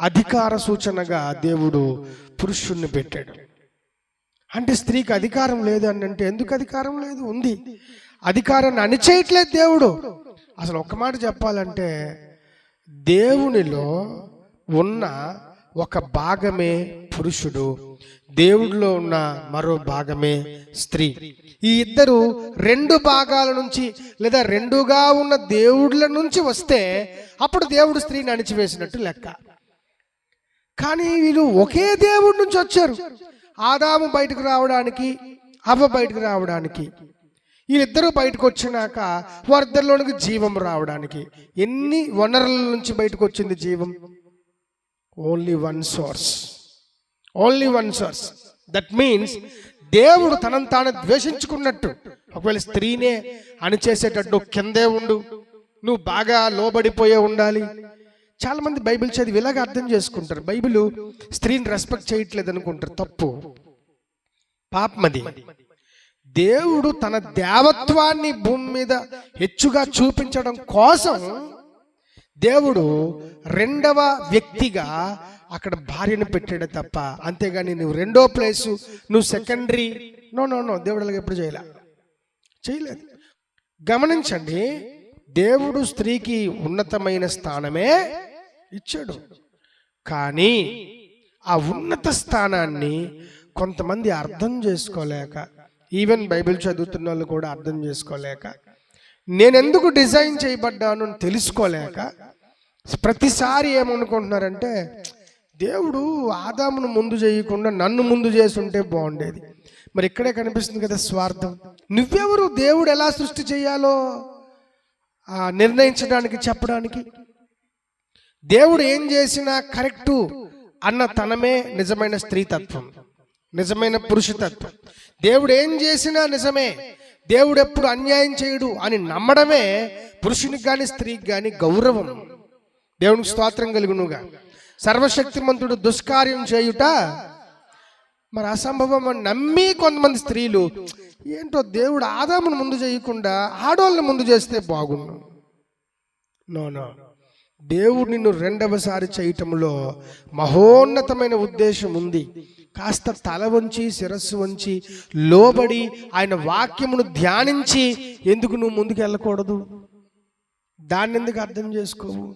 అధికార సూచనగా దేవుడు పురుషుణ్ణి పెట్టాడు. అంటే స్త్రీకి అధికారం లేదు అని అంటే ఎందుకు అధికారం లేదు? ఉంది. అధికారాన్ని అణిచేయట్లేదు దేవుడు. అసలు ఒక మాట చెప్పాలంటే దేవునిలో ఉన్న ఒక భాగమే పురుషుడు. దేవుడిలో ఉన్న మరో భాగమే స్త్రీ. ఈ ఇద్దరు రెండు భాగాల నుంచి లేదా రెండుగా ఉన్న దేవుళ్ళ నుంచి వస్తే అప్పుడు దేవుడు స్త్రీని అణిచివేసినట్టు లెక్క. కానీ వీళ్ళు ఒకే దేవుడి నుంచి వచ్చారు. ఆదాము బయటకు రావడానికి అవ్వ బయటకు రావడానికి వీళ్ళిద్దరూ బయటకు వచ్చినాక వారిద్దరిలోనికి జీవం రావడానికి. ఎన్ని వనరుల నుంచి బయటకు వచ్చింది జీవం? Only one source only one source that means దేవుడు తనను తాను ద్వేషించుకున్నట్టు. ఒకవేళ స్త్రీనే అణిచేసేటట్టు కిందే ఉండు. నువ్వు బాగా లోబడిపోయే ఉండాలి. చాలా మంది బైబిల్ చదివి ఇలాగ అర్థం చేసుకుంటారు. బైబిల్ స్త్రీని రెస్పెక్ట్ చేయట్లేదు అనుకుంటారు. తప్పు. పాపమది. దేవుడు తన దేవత్వాన్ని భూమి మీద హెచ్చుగా చూపించడం కోసం దేవుడు రెండవ వ్యక్తిగా అక్కడ భార్యను పెట్టాడు తప్ప అంతేగాని నువ్వు రెండో ప్లేసు నువ్వు సెకండరీ నో నో నో దేవుడు అలాగే ఎప్పుడు చేయలే. చేయలేదు. గమనించండి దేవుడు స్త్రీకి ఉన్నతమైన స్థానమే ఇచ్చాడు. కానీ ఆ ఉన్నత స్థానాన్ని కొంతమంది అర్థం చేసుకోలేక ఈవెన్ బైబిల్ చదువుతున్న వాళ్ళు కూడా అర్థం చేసుకోలేక నేనెందుకు డిజైన్ చేయబడ్డాను అని తెలుసుకోలేక ప్రతిసారి ఏమనుకుంటున్నారంటే దేవుడు ఆదామును ముందు చేయకుండా నన్ను ముందు చేసుంటే బాగుండేది. మరి ఇక్కడే కనిపిస్తుంది కదా స్వార్థం. నువ్వెవరు? దేవుడు ఎలా సృష్టి చేయాలో? నిర్ణయించడానికి చెప్పడానికి? దేవుడు ఏం చేసినా కరెక్టు అన్న తనమే నిజమైన స్త్రీతత్వం నిజమైన పురుషతత్వం. దేవుడు ఏం చేసినా నిజమే దేవుడు ఎప్పుడు అన్యాయం చేయడు అని నమ్మడమే పురుషునికి కానీ స్త్రీకి కానీ గౌరవం. దేవునికి స్తోత్రం కలుగునుగా. సర్వశక్తిమంతుడు దుష్కార్యం చేయుట మరి అసంభవం అని నమ్మి కొంతమంది స్త్రీలు ఏంటో దేవుడు ఆదామును ముందు చేయకుండా ఆడవాళ్ళని ముందు చేస్తే బాగుండు. No no. దేవుడు నిన్ను రెండవసారి చేయటంలో మహోన్నతమైన ఉద్దేశం ఉంది. కాస్త తల వంచి శిరస్సు వంచి లోబడి ఆయన వాక్యమును ధ్యానించి ఎందుకు నువ్వు ముందుకు వెళ్ళకూడదు దాన్ని ఎందుకు అర్థం చేసుకోవు?